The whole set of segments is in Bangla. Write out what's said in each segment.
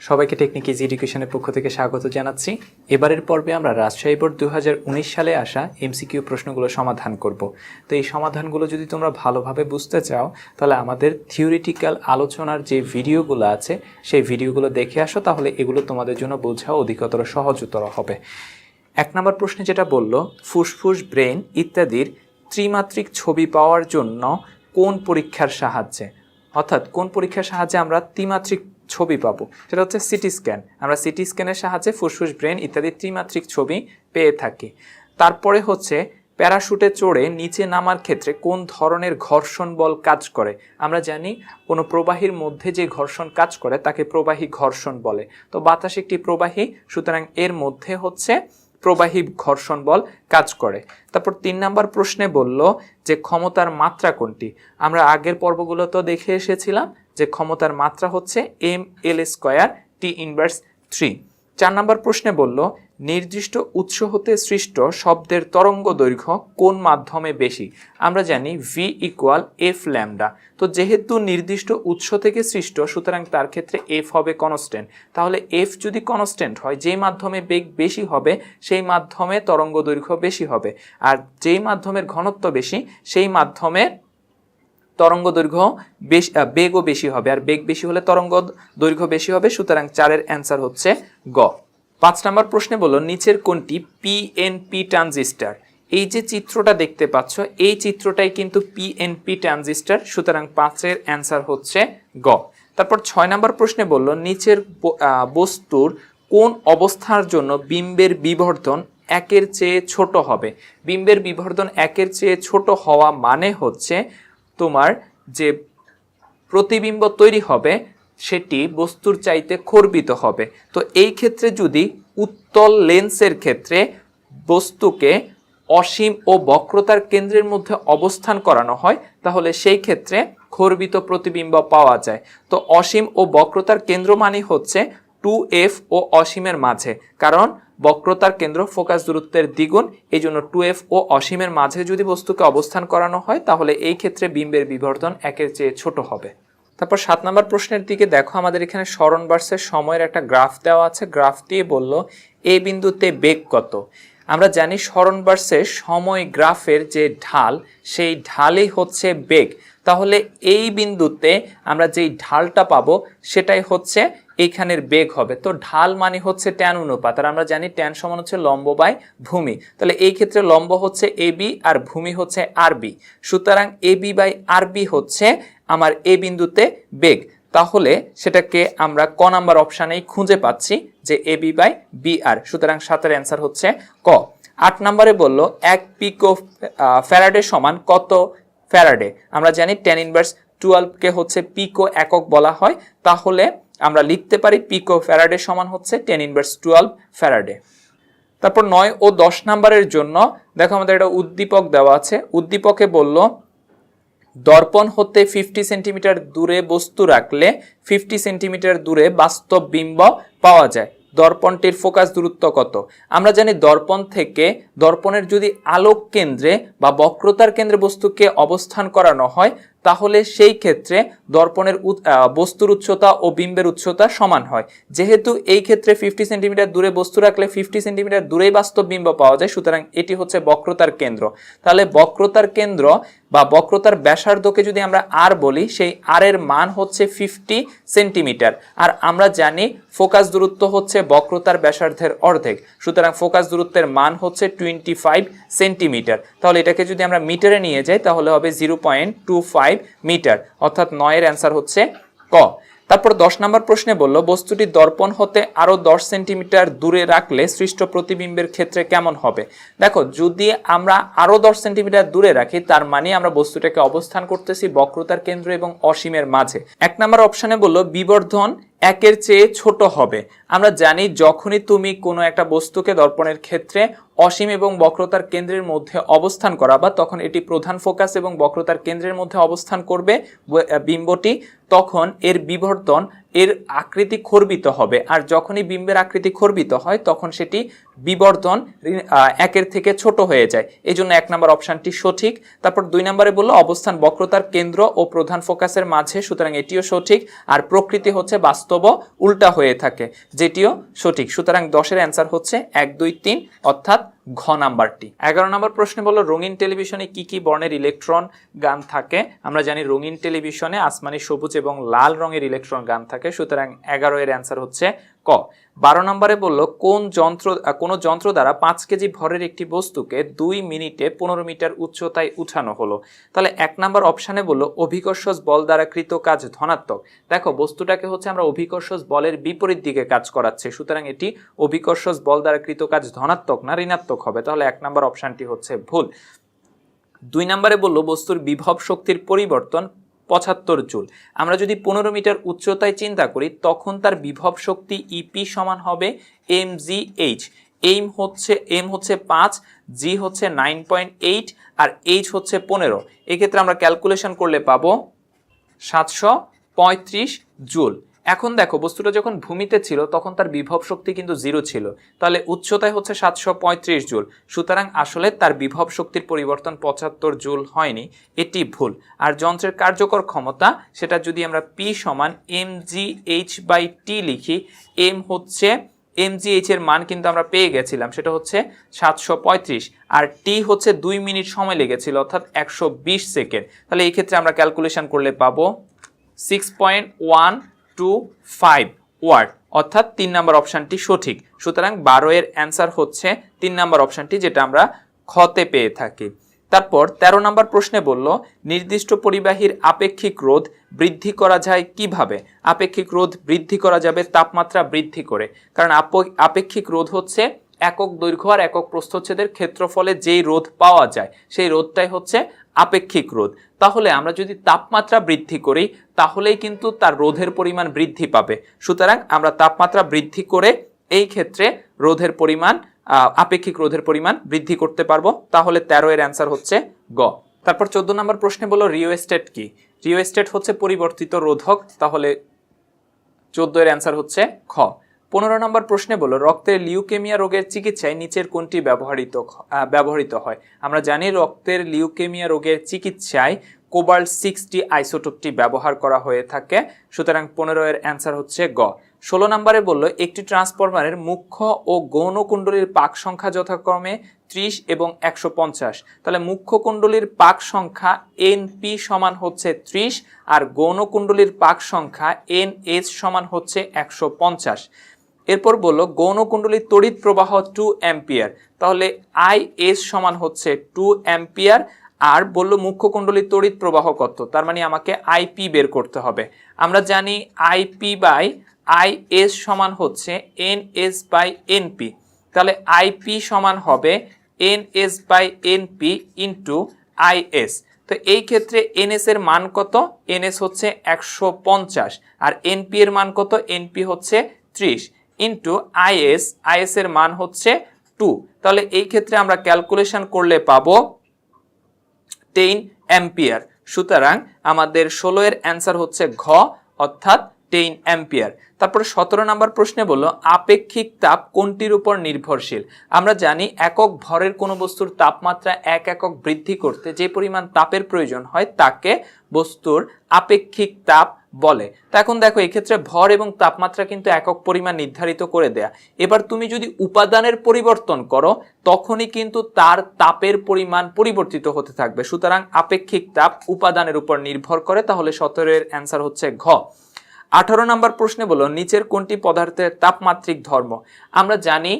সবাইকে টেকনিক ইজি এডুকেশনের পক্ষ থেকে স্বাগত জানাচ্ছি। এবারের পর্বে আমরা রাজশাহী বোর্ড দু হাজার উনিশ সালে আসা এমসিকিউ প্রশ্নগুলো সমাধান করব। তো এই সমাধানগুলো যদি তোমরা ভালোভাবে বুঝতে চাও, তাহলে আমাদের থিওরিটিক্যাল আলোচনার যে ভিডিওগুলো আছে, সেই ভিডিওগুলো দেখে আসো, তাহলে এগুলো তোমাদের জন্য বোঝা অধিকতর সহজতর হবে। এক নম্বর প্রশ্নে যেটা বলল, ফুসফুস ব্রেন ইত্যাদির ত্রিমাত্রিক ছবি পাওয়ার জন্য কোন পরীক্ষার সাহায্যে? অর্থাৎ কোন পরীক্ষার সাহায্যে আমরা ত্রিমাত্রিক ছবি পাবো। সেটা হচ্ছে সিটি স্ক্যান। আমরা সিটি স্ক্যানের সাহায্যে ফুসফুস ব্রেন ইত্যাদি ত্রিমাত্রিক ছবি পেয়ে থাকি। তারপরে হচ্ছে প্যারাশুটে চড়ে নিচে নামার ক্ষেত্রে কোন ধরনের ঘর্ষণ বল কাজ করে? আমরা জানি কোনো প্রবাহীর মধ্যে যে ঘর্ষণ কাজ করে তাকে প্রবাহী ঘর্ষণ বলে। তো বাতাস একটি প্রবাহী, সুতরাং এর মধ্যে হচ্ছে প্রবাহী ঘর্ষণ বল কাজ করে। তারপর তিন নাম্বার প্রশ্নে বলল যে ক্ষমতার মাত্রা কোনটি? আমরা আগের পর্বগুলো তো দেখে এসেছিলাম যে ক্ষমতার মাত্রা হচ্ছে M L square T inverse three চার নাম্বার প্রশ্নে বলল, নির্দিষ্ট উৎস হতে সৃষ্ট শব্দের তরঙ্গ দৈর্ঘ্য কোন মাধ্যমে বেশি? আমরা জানি ভি ইকুয়াল এফ ল্যামডা তো যেহেতু নির্দিষ্ট উৎস থেকে সৃষ্ট, সুতরাং তার ক্ষেত্রে এফ হবে কনস্ট্যান্ট তাহলে এফ যদি কনস্ট্যান্ট হয়, যেই মাধ্যমে বেগ বেশি হবে, সেই মাধ্যমে তরঙ্গ দৈর্ঘ্য বেশি হবে। আর যেই মাধ্যমের ঘনত্ব বেশি, সেই মাধ্যমে তরঙ্গ দৈর্ঘ্য বেশ বেগও বেশি হবে। আর বেগ বেশি হলে তরঙ্গ দৈর্ঘ্য বেশি হবে, সুতরাং চারের অ্যান্সার হচ্ছে গ। পাঁচ নম্বর প্রশ্নে বলল, নিচের কোনটি? পিএনপি ট্রানজিস্টার এই যে চিত্রটা দেখতে পাচ্ছ, এই চিত্রটাই কিন্তু পিএনপি ট্রানজিস্টার সুতরাং পাঁচের অ্যান্সার হচ্ছে গ। তারপর ছয় নম্বর প্রশ্নে বলল, নিচের বস্তুর কোন অবস্থার জন্য বিম্বের বিবর্ধন একের চেয়ে ছোট হবে? বিম্বের বিবর্ধন একের চেয়ে ছোট হওয়া মানে হচ্ছে তোমার যে প্রতিবিম্ব তৈরি হবে, সেটি বস্তুর চাইতে খর্বিত হবে। তো এই ক্ষেত্রে যদি উত্তল লেন্সের ক্ষেত্রে বস্তুকে অসীম ও বক্রতার কেন্দ্রের মধ্যে অবস্থান করানো হয়, তাহলে সেই ক্ষেত্রে খর্বিত প্রতিবিম্ব পাওয়া যায়। তো অসীম ও বক্রতার কেন্দ্র মানে হচ্ছে টু এফ ও অসীমের মাঝে। কারণ বক্রতার কেন্দ্র, ফোকাস দূরত্বের দ্বিগুণ এই জন্য টু এফ ও অসীমের মাঝে যদি বস্তুকে অবস্থান করানো হয়, তাহলে এই ক্ষেত্রে বিম্বের বিবর্ধন একের চেয়ে ছোট হবে। তারপর সাত নম্বর প্রশ্নের দিকে দেখো, আমাদের এখানে স্মরণ বার্সের সময়ের একটা গ্রাফ দেওয়া আছে। গ্রাফ দিয়ে বলল, এ বিন্দুতে বেগ কত? আমরা জানি স্মরণ বার্সের সময় গ্রাফের যে ঢাল, সেই ঢালই হচ্ছে বেগ। তাহলে এই বিন্দুতে আমরা যেই ঢালটা পাবো, সেটাই হচ্ছে এইখানের বেগ হবে। তো ঢাল মানে হচ্ছে ট্যান অনুপাত, আর আমরা জানি ট্যান সমান হচ্ছে লম্ব বাই ভূমি। তাহলে এই ক্ষেত্রে লম্ব হচ্ছে এবি আর ভূমি হচ্ছে আরবি সুতরাং এ বি বাই আরবি হচ্ছে আমার এ বিন্দুতে বেগ। তাহলে সেটাকে আমরা ক নাম্বার অপশানেই খুঁজে পাচ্ছি যে A B by B R. সুতরাং সাতের অ্যান্সার হচ্ছে ক। আট নম্বরে বলল, এক পিকো ফ্যারাডে সমান কত? ফ্যারাডে। আমরা জানি টেন ইনভার্স টুয়েলভকে হচ্ছে পিকো একক বলা হয়। তাহলে আমরা লিখতে পারি পিকো ফ্যারাডে সমান হচ্ছে টেন ইনভার্স টুয়েলভ ফ্যারাডে। তারপর নয় ও দশ নাম্বারের জন্য, দেখো আমাদের একটা উদ্দীপক দেওয়া আছে। উদ্দীপকে বলল, দর্পণ হতে ফিফটি সেন্টিমিটার দূরে বস্তু রাখলে ফিফটি সেন্টিমিটার দূরে বাস্তব বিম্ব পাওয়া যায়। দর্পণটির ফোকাস দূরত্ব কত? আমরা জানি দর্পণ থেকে দর্পণের যদি আলোক কেন্দ্রে বা বক্রতার কেন্দ্রে বস্তুকে অবস্থান করানো হয় তাহলে সেই ক্ষেত্রে দর্পণের বস্তুর উচ্চতা ও বিম্বের উচ্চতা সমান হয়। যেহেতু এই ক্ষেত্রে ফিফটি সেন্টিমিটার দূরে বস্তু রাখলে ফিফটি সেন্টিমিটার দূরেই বাস্তব বিম্ব পাওয়া যায়, সুতরাং এটি হচ্ছে বক্রতার কেন্দ্র। তাহলে বক্রতার কেন্দ্র বা বক্রতার ব্যাসার্ধকে যদি আমরা আর বলি, সেই আর এর মান হচ্ছে ফিফটি সেন্টিমিটার আর আমরা জানি ফোকাস দূরত্ব হচ্ছে বক্রতার ব্যাসার্ধের অর্ধেক, সুতরাং ফোকাস দূরত্বের মান হচ্ছে টোয়েন্টি ফাইভ সেন্টিমিটার তাহলে এটাকে যদি আমরা মিটারে নিয়ে যাই, তাহলে হবে zero point two five metre, অর্থাৎ নয়ের অ্যান্সার হচ্ছে ক। তারপর দশ নম্বর প্রশ্নে বলল, বস্তুটি দর্পণ হতে আরও দশ সেন্টিমিটার দূরে রাখলে সৃষ্ট প্রতিবিম্বের ক্ষেত্রে কেমন হবে? দেখো, যদি আমরা আরও দশ সেন্টিমিটার দূরে রাখি, তার মানে আমরা বস্তুটাকে অবস্থান করতেছি বক্রতার কেন্দ্র এবং অসীমের মাঝে। এক নম্বর অপশানে বলল, বিবর্ধন একের চেয়ে ছোট হবে। আমরা জানি যখনই তুমি কোনো একটা বস্তুকে দর্পণের ক্ষেত্রে অসীম এবং বক্রতার কেন্দ্রের মধ্যে অবস্থান করাবা, তখন এটি প্রধান ফোকাস এবং বক্রতার কেন্দ্রের মধ্যে অবস্থান করবে বিম্বটি, তখন এর বিবর্তন এর আকৃতি খর্বিত হবে। আর যখনই বিম্বের আকৃতি খর্বিত হয়, তখন সেটি বিবর্ধন একের থেকে ছোট হয়ে যায়। এই জন্য এক নম্বর অপশানটি সঠিক। তারপর দুই নম্বরে বলল, অবস্থান বক্রতার কেন্দ্র ও প্রধান ফোকাসের মাঝে, সুতরাং এটিও সঠিক। আর প্রকৃতি হচ্ছে বাস্তব, উল্টা হয়ে থাকে, যেটিও সঠিক। সুতরাং দশের অ্যান্সার হচ্ছে এক, দুই, তিন, অর্থাৎ ঘ নাম্বারটি। এগারো নম্বর প্রশ্নে বলো রঙিন টেলিভিশনে কি কি বর্ণের ইলেকট্রন গান থাকে? আমরা জানি রঙিন টেলিভিশনে আসমানি, সবুজ এবং লাল রঙের ইলেকট্রন গান থাকে। সুতরাং এগারো এর অ্যান্সার হচ্ছে ক। বারো নম্বরে বলল, কোন যন্ত্র কোন যন্ত্র দ্বারা পাঁচ কেজি ভরের একটি বস্তুকে দুই মিনিটে পনেরো মিটার উচ্চতায় উঠানো হলো। তাহলে এক নাম্বার অপশানে বলল, অভিকর্ষজ বল দ্বারা কৃত কাজ ধনাত্মক। দেখো, বস্তুটাকে হচ্ছে আমরা অভিকর্ষজ বলের বিপরীত দিকে কাজ করাচ্ছে, সুতরাং এটি অভিকর্ষজ বল দ্বারা কৃত কাজ ধনাত্মক না ঋণাত্মক হবে। তাহলে এক নাম্বার অপশানটি হচ্ছে ভুল। দুই নম্বরে বলল, বস্তুর বিভব শক্তির পরিবর্তন পঁচাত্তর জুল। আমরা যদি পনেরো মিটার উচ্চতায় চিন্তা করি, তখন তার বিভব শক্তি ইপি সমান হবে এম জি এইচ এইম হচ্ছে এম হচ্ছে পাঁচ জি হচ্ছে নাইন পয়েন্ট এইট আর এইচ হচ্ছে পনেরো। এক্ষেত্রে আমরা ক্যালকুলেশন করলে পাবো সাতশো পঁয়ত্রিশ জুল। এখন দেখো, বস্তুটা যখন ভূমিতে ছিল, তখন তার বিভব শক্তি কিন্তু জিরো ছিল। তাহলে উচ্চতায় হচ্ছে সাতশো পঁয়ত্রিশ জুল। সুতরাং আসলে তার বিভব শক্তির পরিবর্তন পঁচাত্তর জুল হয়নি। এটি ভুল। আর যন্ত্রের কার্যকর ক্ষমতা, সেটা যদি আমরা পি সমান M G H by T লিখি এম হচ্ছে এম এমজিএইচ এর মান কিন্তু আমরা পেয়ে গেছিলাম, সেটা হচ্ছে সাতশো পঁয়ত্রিশ। আর টি হচ্ছে দুই মিনিট সময় লেগেছিল, অর্থাৎ একশো বিশ সেকেন্ড। তাহলে এই ক্ষেত্রে আমরা ক্যালকুলেশন করলে পাবো six point one two five watt অর্থাৎ তিন নম্বর অপশানটি সঠিক। সুতরাং বারো এর অ্যান্সার হচ্ছে তিন নম্বর অপশানটি যেটা আমরা খতে পেয়ে থাকি। তারপর ১৩ নম্বর প্রশ্নে বলল, নির্দিষ্ট পরিবাহীর আপেক্ষিক রোধ বৃদ্ধি করা যায় কীভাবে? আপেক্ষিক রোধ বৃদ্ধি করা যাবে তাপমাত্রা বৃদ্ধি করে। কারণ আপ- আপেক্ষিক রোধ হচ্ছে একক দৈর্ঘ্য আর একক প্রস্থচ্ছেদের ক্ষেত্রফলে যেই রোধ পাওয়া যায়, সেই রোধটাই হচ্ছে আপেক্ষিক রোধ। তাহলে আমরা যদি তাপমাত্রা বৃদ্ধি করি, তাহলেই কিন্তু তার রোধের পরিমাণ বৃদ্ধি পাবে। সুতরাং আমরা তাপমাত্রা বৃদ্ধি করে এই ক্ষেত্রে রোধের পরিমাণ আপেক্ষিক রোধের পরিমাণ বৃদ্ধি করতে পারব। তাহলে তেরো এর অ্যান্সার হচ্ছে গ। তারপর চোদ্দ নম্বর প্রশ্নে বলো রিও এস্টেট কি? রিও এস্টেট হচ্ছে পরিবর্তিত রোধক। তাহলে চোদ্দ এর অ্যান্সার হচ্ছে খ। পনেরো নম্বর প্রশ্নে বলো রক্তের লিউকেমিয়া রোগের চিকিৎসায় নিচের কোনটি ব্যবহৃত ব্যবহৃত হয়? আমরা জানি রক্তের লিউকেমিয়া রোগের চিকিৎসায় কোবাল্ট সিক্সটি আইসোটোপটি ব্যবহার করা হয়ে থাকে। সুতরাং পনেরো এর অ্যান্সার হচ্ছে গ। ষোলো নম্বরে বলল, একটি ট্রান্সফরমারের মুখ্য ও গৌণ কুণ্ডলীর পাক সংখ্যা যথাক্রমে ত্রিশ এবং একশো পঞ্চাশ। তাহলে মুখ্য কুণ্ডলীর পাক সংখ্যা এন পি সমান হচ্ছে ত্রিশ আর গৌণ কুণ্ডলীর পাক সংখ্যা এন এইচ সমান হচ্ছে একশো পঞ্চাশ। এরপর বলল গৌণ কুণ্ডলীর তড়িৎ প্রবাহ টু অ্যাম্পিয়ার তাহলে আই এস সমান হচ্ছে টু অ্যাম্পিয়ার আর বলল মুখ্য কুণ্ডলীর তড়িৎ প্রবাহ কত? তার মানে আমাকে আইপি বের করতে হবে। আমরা জানি আইপি বাই আই এস সমান হচ্ছে এন এস বাই এনপি তাহলে আইপি সমান হবে N S by NP into IS তো এই ক্ষেত্রে এনএস এর মান কত? এনএস হচ্ছে একশো পঞ্চাশ, আর এনপি এর মান কত? এনপি হচ্ছে ত্রিশ। ইন্টু আইএস আইএস এর মান হচ্ছে টু তাহলে এই ক্ষেত্রে আমরা ক্যালকুলেশন করলে পাবো টেন অ্যাম্পিয়ার সুতরাং আমাদের ষোলো এর অ্যান্সার হচ্ছে ঘ, অর্থাৎ টেন অ্যাম্পিয়ার তারপরে সতেরো নম্বর প্রশ্নে বলল, আপেক্ষিক তাপ কোনটির উপর নির্ভরশীল? আমরা জানি একক ভরের কোনো বস্তুর তাপমাত্রা এক একক বৃদ্ধি করতে যে পরিমাণ তাপের প্রয়োজন হয় তাকে বস্তুর আপেক্ষিক তাপ বলে। তো এখন দেখো, এক্ষেত্রে ভর এবং তাপমাত্রা কিন্তু একক পরিমাণ নির্ধারিত করে দেয়া। এবার তুমি যদি উপাদানের পরিবর্তন করো, তখনই কিন্তু তার তাপের পরিমাণ পরিবর্তিত হতে থাকবে। সুতরাং আপেক্ষিক তাপ উপাদানের উপর নির্ভর করে, তাহলে সতেরোর অ্যান্সার হচ্ছে ঘ। আঠারো নম্বর প্রশ্নে বলো নিচের কোনটি পদার্থের তাপমাত্রিক ধর্ম? আমরা জানি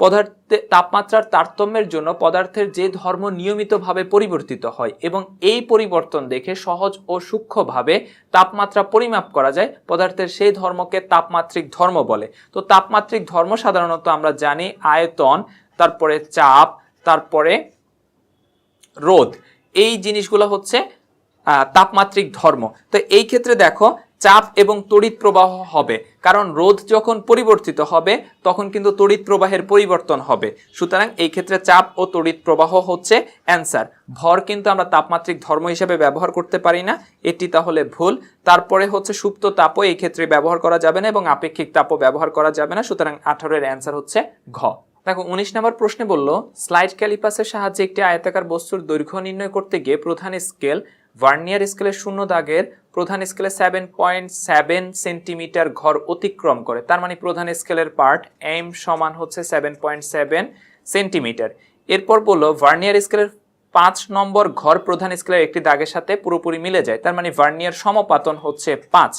পদার্থে, তাপমাত্রার তারতম্যের জন্য পদার্থের যে ধর্ম নিয়মিতভাবে পরিবর্তিত হয় এবং এই পরিবর্তন দেখে সহজ ও সূক্ষ্মভাবে তাপমাত্রা পরিমাপ করা যায়, পদার্থের সেই ধর্মকে তাপমাত্রিক ধর্ম বলে। তো তাপমাত্রিক ধর্ম সাধারণত আমরা জানি আয়তন, তারপরে চাপ, তারপরে রোধ। এই জিনিসগুলো হচ্ছে তাপমাত্রিক ধর্ম। তো এই ক্ষেত্রে দেখো চাপ এবং তড়িৎ প্রবাহ হবে। কারণ রোধ যখন পরিবর্তিত হবে, তখন কিন্তু তড়িৎ প্রবাহের পরিবর্তন হবে। সুতরাং এই ক্ষেত্রে চাপ ও তড়িৎ প্রবাহ হচ্ছে অ্যান্সার। ভর কিন্তু আমরা তাপমাত্রিক ধর্ম হিসেবে ব্যবহার করতে পারি না। এটি তাহলে ভুল। তারপরে হচ্ছে সুপ্ত তাপও এই ক্ষেত্রে ব্যবহার করা যাবে না এবং আপেক্ষিক তাপও ব্যবহার করা যাবে না। সুতরাং আঠারোর অ্যান্সার হচ্ছে ঘ। দেখো, উনিশ নম্বর প্রশ্নে বলল, স্লাইড ক্যালিপাসের সাহায্যে একটি আয়তাকার বস্তুর দৈর্ঘ্য নির্ণয় করতে গিয়ে প্রধান স্কেল ভার্নিয়ার স্কেলের শূন্য দাগের প্রধান স্কেলে সেভেন পয়েন্ট সেভেন সেন্টিমিটার ঘর অতিক্রম করে। তার মানে প্রধান স্কেলের পার্ট এম সমান হচ্ছে সেভেন পয়েন্ট সেভেন সেন্টিমিটার এরপর বলল, ভার্নিয়ার স্কেলের পাঁচ নম্বর ঘর প্রধান স্কেলের একটি দাগের সাথে পুরোপুরি মিলে যায়। তার মানে ভার্নিয়ার সমপাতন হচ্ছে পাঁচ।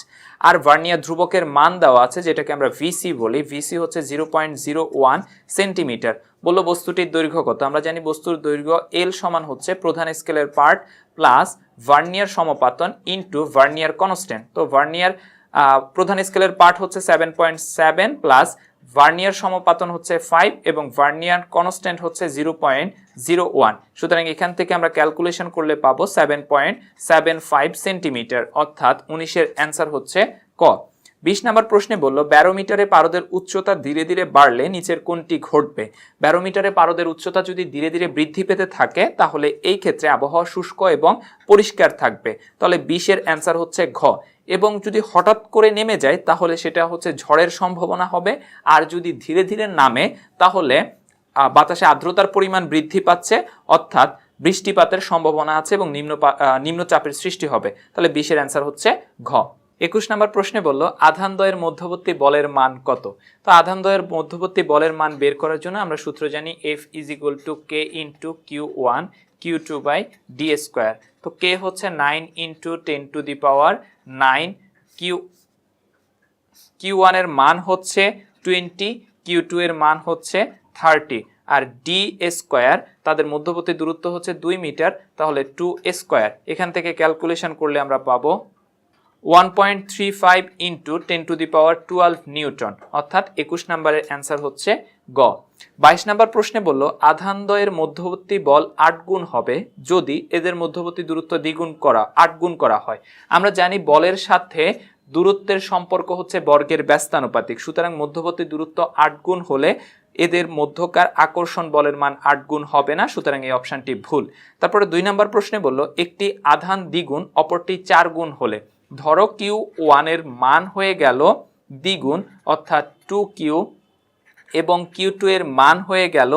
আর ভার্নিয়ার ধ্রুবকের মান দেওয়া আছে, যেটাকে আমরা ভিসি বলি। ভিসি হচ্ছে zero point zero one centimetre বলল, বস্তুটির দৈর্ঘ্য কত? আমরা জানি বস্তুর দৈর্ঘ্য এল সমান হচ্ছে প্রধান স্কেলের পার্ট প্লাস ভার্নিয়ার সমপাতন ইন্টু ভার্নিয়ার কনস্ট্যান্ট তো ভার্নিয়ার প্রধান স্কেলের পার্ট হচ্ছে seven point seven plus vernier সমপাতন হচ্ছে ফাইভ এবং ভার্নিয়ার কনস্ট্যান্ট হচ্ছে জিরো পয়েন্ট জিরো ওয়ান সুতরাং এখান থেকে আমরা ক্যালকুলেশন করলে পাবো seven point seven five centimetre অর্থাৎ উনিশের অ্যান্সার হচ্ছে ক। বিশ নম্বর প্রশ্নে বলল, ব্যারোমিটারে পারদের উচ্চতা ধীরে ধীরে বাড়লে নিচের কোনটি ঘটবে? ব্যারোমিটারে পারদের উচ্চতা যদি ধীরে ধীরে বৃদ্ধি পেতে থাকে, তাহলে এই ক্ষেত্রে আবহাওয়া শুষ্ক এবং পরিষ্কার থাকবে। তাহলে বিশের অ্যান্সার হচ্ছে ঘ। এবং যদি হঠাৎ করে নেমে যায়, তাহলে সেটা হচ্ছে ঝড়ের সম্ভাবনা হবে। আর যদি ধীরে ধীরে নামে, তাহলে বাতাসে আর্দ্রতার পরিমাণ বৃদ্ধি পাচ্ছে, অর্থাৎ বৃষ্টিপাতের সম্ভাবনা আছে এবং নিম্ন নিম্নচাপের সৃষ্টি হবে। তাহলে বিশের অ্যান্সার হচ্ছে ঘ। একুশ নম্বর প্রশ্নে বলল আধানদ্বয়ের মধ্যবর্তী বলের মান কত? তো আধানদ্বয়ের মধ্যবর্তী বলের মান বের করার জন্য আমরা সূত্র জানি F is equal to K into Q one Q two by D square তো কে হচ্ছে nine into ten to the power nine Q Q ওয়ানের মান হচ্ছে টোয়েন্টি কিউ টু এর মান হচ্ছে থার্টি আর ডি স্কোয়ার তাদের মধ্যবর্তী দূরত্ব হচ্ছে দুই মিটার তাহলে টু স্কোয়ার এখান থেকে ক্যালকুলেশন করলে আমরা পাবো one point three five into ten to the power twelve newton অর্থাৎ একুশ নম্বরের অ্যান্সার হচ্ছে গ। বাইশ নম্বর প্রশ্নে বলল আধানদ্বয়ের মধ্যবর্তী বল আট গুণ হবে যদি এদের মধ্যবর্তী দূরত্ব দ্বিগুণ করা, আট গুণ করা হয়। আমরা জানি বলের সাথে দূরত্বের সম্পর্ক হচ্ছে বর্গের ব্যস্তানুপাতিক, সুতরাং মধ্যবর্তী দূরত্ব আট গুণ হলে এদের মধ্যকার আকর্ষণ বলের মান আট গুণ হবে না, সুতরাং এই অপশনটি ভুল। তারপরে দুই নম্বর প্রশ্নে বলল, একটি আধান দ্বিগুণ, অপরটি চার গুণ হলে। ধরো কিউ ওয়ানের মান হয়ে গেল দ্বিগুণ, অর্থাৎ টু কিউ, এবং কিউ টু এর মান হয়ে গেল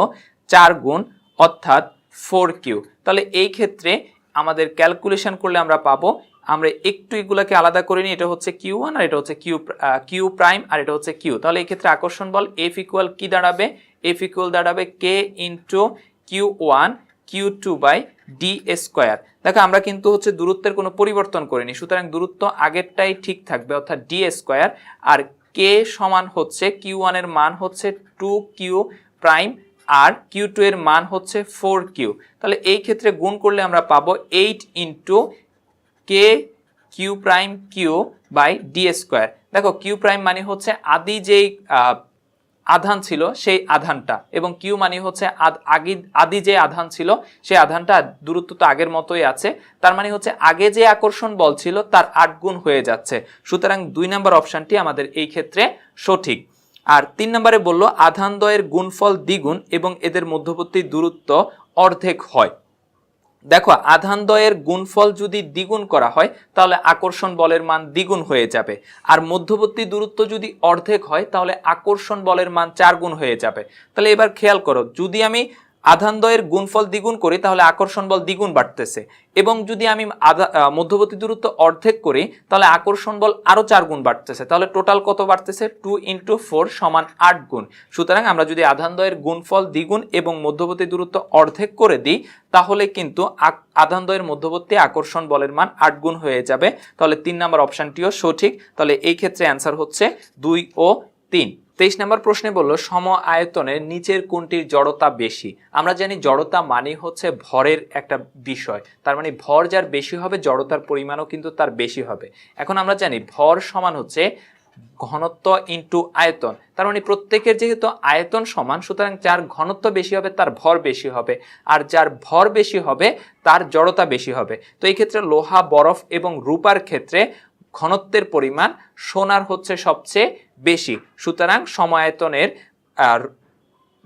চার গুণ, অর্থাৎ ফোর কিউ। তাহলে এই ক্ষেত্রে আমাদের ক্যালকুলেশন করলে আমরা পাবো, আমরা একটু এগুলাকে আলাদা করে নিই, এটা হচ্ছে কিউ ওয়ান আর এটা হচ্ছে কিউ কিউ প্রাইম আর এটা হচ্ছে কিউ। তাহলে এই ক্ষেত্রে আকর্ষণ বল, এফ ইকুয়াল কি দাঁড়াবে? এফ ইকুয়াল দাঁড়াবে K into Q one Q two by D square দেখো, আমরা কিন্তু হচ্ছে দূরত্বের কোনো পরিবর্তন করিনি, সুতরাং দূরত্ব আগেরটাই ঠিক থাকবে, অর্থাৎ ডি স্কোয়ার আর কে সমান হচ্ছে কিউ ওয়ানের মান হচ্ছে টু কিউ প্রাইম আর কিউ টু এর মান হচ্ছে ফোর কিউ তাহলে এই ক্ষেত্রে গুণ করলে আমরা পাবো eight into K Q prime Q by D square দেখো কিউ প্রাইম মানে হচ্ছে আদি যেই আধান ছিল সেই আধানটা এবং কিউ মানে হচ্ছে আদ- আগি আদি যে আধান ছিল সেই আধানটা দূরত্ব তো আগের মতোই আছে। তার মানে হচ্ছে আগে যে আকর্ষণ বল ছিল, তার আট গুণ হয়ে যাচ্ছে। সুতরাং দুই নম্বর অপশনটি আমাদের এই ক্ষেত্রে সঠিক। আর তিন নম্বরে বলল আধানদ্বয়ের গুণফল দ্বিগুণ এবং এদের মধ্যবর্তী দূরত্ব অর্ধেক হয়। দেখো, আধান দ্বয়ের গুণফল যদি দ্বিগুণ করা হয়, তাহলে আকর্ষণ বলের মান দ্বিগুণ হয়ে যাবে। আর মধ্যবর্তী দূরত্ব যদি অর্ধেক হয়, তাহলে আকর্ষণ বলের মান চার গুণ হয়ে যাবে। তাহলে এবার খেয়াল করো, যদি আমি আধানদ্বয়ের গুণফল দ্বিগুণ করি, তাহলে আকর্ষণ বল দ্বিগুণ বাড়তেছে। এবং যদি আমি আধা মধ্যবর্তী দূরত্ব অর্ধেক করি, তাহলে আকর্ষণ বল আরও চার গুণ বাড়তেছে। তাহলে টোটাল কত বাড়তেছে? টু ইন্টু ফোর সমান আট গুণ। সুতরাং আমরা যদি আধানদ্বয়ের গুণফল দ্বিগুণ এবং মধ্যবর্তী দূরত্ব অর্ধেক করে দিই, তাহলে কিন্তু আধানদ্বয়ের মধ্যবর্তী আকর্ষণ বলের মান আট গুণ হয়ে যাবে। তাহলে তিন নম্বর অপশানটিও সঠিক। তাহলে এই ক্ষেত্রে অ্যান্সার হচ্ছে দুই ও তিন। তেইশ নম্বর প্রশ্নে বলল, সম আয়তনের নিচের কোনটির জড়তা বেশি? আমরা জানি জড়তা মানে হচ্ছে ভরের একটা বিষয়। তার মানে ভর যার বেশি হবে, জড়তার পরিমাণও কিন্তু তার বেশি হবে। এখন আমরা জানি ভর সমান হচ্ছে ঘনত্ব ইনটু আয়তন। তার মানে প্রত্যেকের যেহেতু আয়তন সমান, সুতরাং যার ঘনত্ব বেশি হবে, তার ভর বেশি হবে। আর যার ভর বেশি হবে, তার জড়তা বেশি হবে। তো এই ক্ষেত্রে লোহা, বরফ এবং রূপার ক্ষেত্রে ঘনত্বের পরিমাণ সোনার হচ্ছে সবচেয়ে বেশি। সুতরাং সমায়তনের আর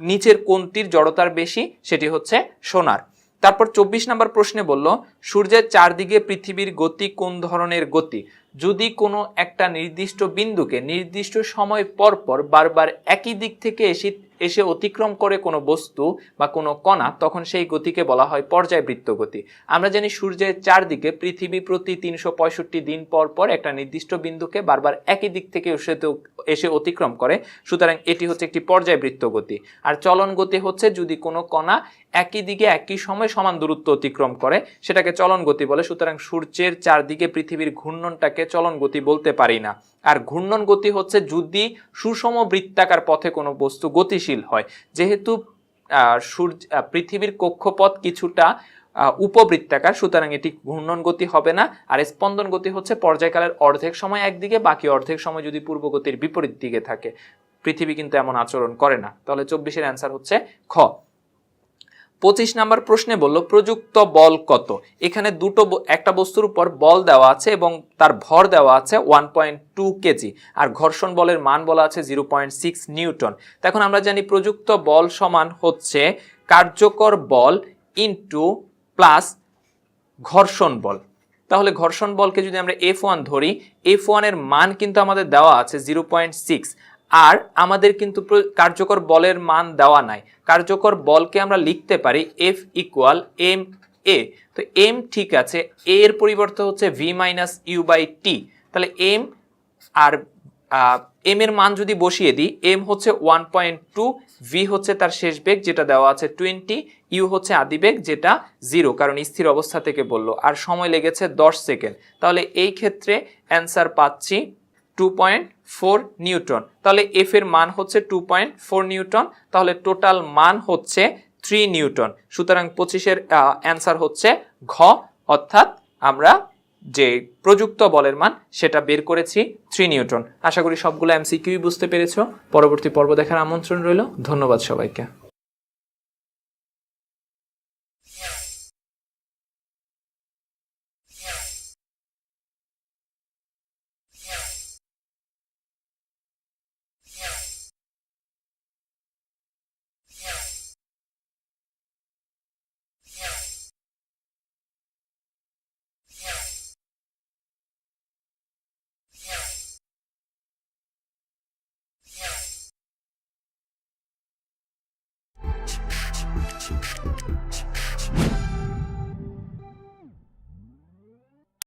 নিচের কোনটির জড়তার বেশি সেটি হচ্ছে সোনার। তারপর চব্বিশ নম্বর প্রশ্নে বলল সূর্যের চারদিকে পৃথিবীর গতি কোন ধরনের গতি? যদি কোনো একটা নির্দিষ্ট বিন্দুকে নির্দিষ্ট সময় পর পর বারবার একই দিক থেকে এসে এসে অতিক্রম করে কোনো বস্তু বা কোনো কণা, তখন সেই গতিকে বলা হয় পর্যায়বৃত্ত গতি। আমরা জানি সূর্যের চারদিকে পৃথিবী প্রতি তিনশো পঁয়ষট্টি দিন পর পর একটা নির্দিষ্ট বিন্দুকে বারবার একই দিক থেকে এসে এসে অতিক্রম করে, সুতরাং এটি হচ্ছে একটি পর্যায়বৃত্ত গতি। আর চলন গতি হচ্ছে যদি কোনো কণা একই দিকে একই সময় সমান দূরত্ব অতিক্রম করে, সেটাকে চলন গতি বলে, সুতরাং সূর্যের চারদিকে পৃথিবীর ঘূর্ণনটাকে চলন গতি বলতে পারি না। আর ঘূর্ণন গতি হচ্ছে যদি সুষম বৃত্তাকার পথে কোনো বস্তু গতিশীল হয়। যেহেতু সূর্য পৃথিবীর কক্ষপথ কিছুটা উপবৃত্তাকার, সুতরাং এটি ঘূর্ণন গতি হবে না। আর স্পন্দন গতি হচ্ছে পর্যায়কালের অর্ধেক সময় একদিকে বাকি অর্ধেক সময় যদি পূর্ব গতির বিপরীত দিকে থাকে। পৃথিবী কিন্তু এমন আচরণ করে না। তাহলে চব্বিশের অ্যান্সার হচ্ছে খ। পঁচিশ নাম্বার প্রশ্নে বলল, প্রযুক্ত বল কত? এখানে দুটো একটা বস্তুর উপর বল দেওয়া আছে এবং তার ভর দেওয়া আছে ওয়ান পয়েন্ট টু কেজি। আর ঘর্ষণ বলের মান বলা আছে জিরো পয়েন্ট সিক্স নিউটন। তো এখন আমরা জানি প্রযুক্ত বল সমান হচ্ছে কার্যকর বল ইনটু প্লাস ঘর্ষণ বল। তাহলে ঘর্ষণ বলকে যদি আমরা এফ ওয়ান ধরি এফ ওয়ানের মান কিন্তু আমাদের দেওয়া আছে জিরো পয়েন্ট সিক্স আর আমাদের কিন্তু কার্যকর বলের মান দেওয়া নাই। কার্যকর বলকে আমরা লিখতে পারি এফ ইকুয়াল এম এ তো এম ঠিক আছে এ এর পরিবর্তে হচ্ছে V minus U by T তাহলে এম আর এম এর মান যদি বসিয়ে দিই এম হচ্ছে ওয়ান পয়েন্ট টু ভি হচ্ছে তার শেষ বেগ যেটা দেওয়া আছে টোয়েন্টি ইউ হচ্ছে আদি বেগ যেটা জিরো কারণ স্থির অবস্থা থেকে বলল। আর সময় লেগেছে দশ সেকেন্ড। তাহলে এই ক্ষেত্রে অ্যান্সার পাচ্ছি টু পয়েন্ট ফোর নিউটন। তাহলে এফ এর মান হচ্ছে টু পয়েন্ট ফোর নিউটন, তাহলে টোটাল মান হচ্ছে থ্রি নিউটন। সুতরাং পঁচিশের অ্যান্সার হচ্ছে ঘ, অর্থাৎ আমরা যে প্রযুক্ত বলের মান, সেটা বের করেছি থ্রি নিউটন। আশা করি সবগুলো এমসিকিউই বুঝতে পেরেছ। পরবর্তী পর্ব দেখার আমন্ত্রণ রইল। ধন্যবাদ সবাইকে।